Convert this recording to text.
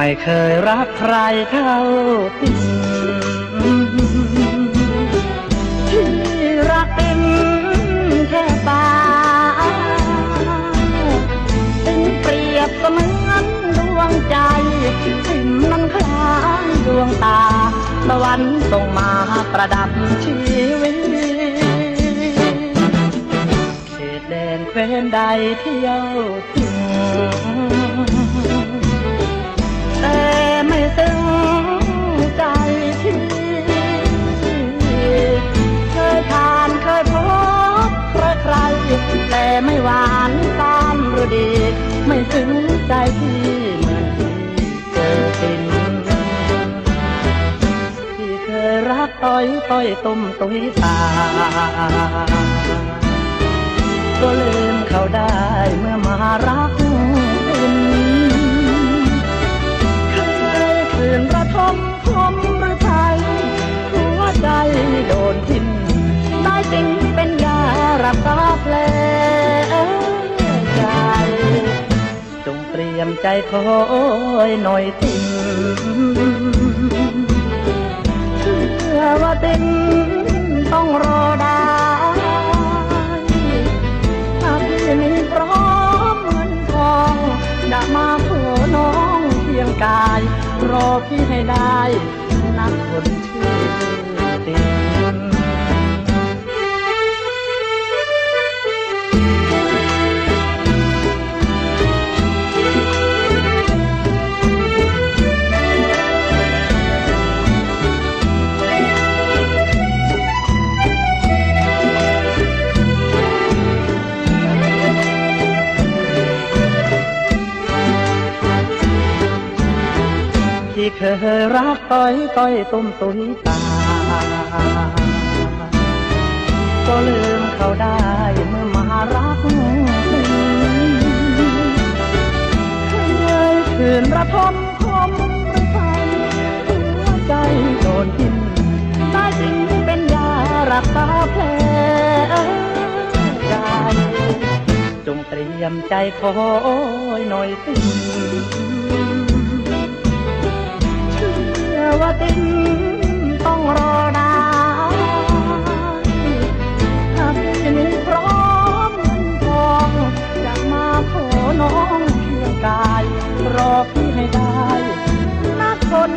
ไม่เคยรักใครเท่าตินที่รักตินแค่ตาตินเปรียบเสมือนดวงใจตินนั้นคล้ายดวงตาตะวันส่งมาประดับชีวิตเขตแดนแคว้นใดเที่ยวติ ดี ไม่ซึ้งใจที่มือนที่เจอตินที่เคยรักต้อยต้อยตุ้มตุ้ยตา ก็ลืมเขาได้เมื่อมารักคุณเคยคืนระทมคมหรือไทยหัวใจโดนทิ่มได้จริงเป็นยารักษาแผล ยมใจคอยหน่อยติมเชื่อว่าติมต้องรอได้ถ้าพี่มีพร้อมเงินทองจะมาขอน้องเพียงกาย รอพี่ให้ได้นักคนชื่อติม ที่เคยรักต้อยต้อยตุ้มตุ้ยตา ก็ลืมเขาได้เมื่อมารักเคยคืนระทมคมไฟหัวใจโดนทิ่มได้จริงเป็นยารักษาแผลใจจงเตรียมใจคอยหน่อยสิ องเพียงกาย รอพี่ให้ได้นักคน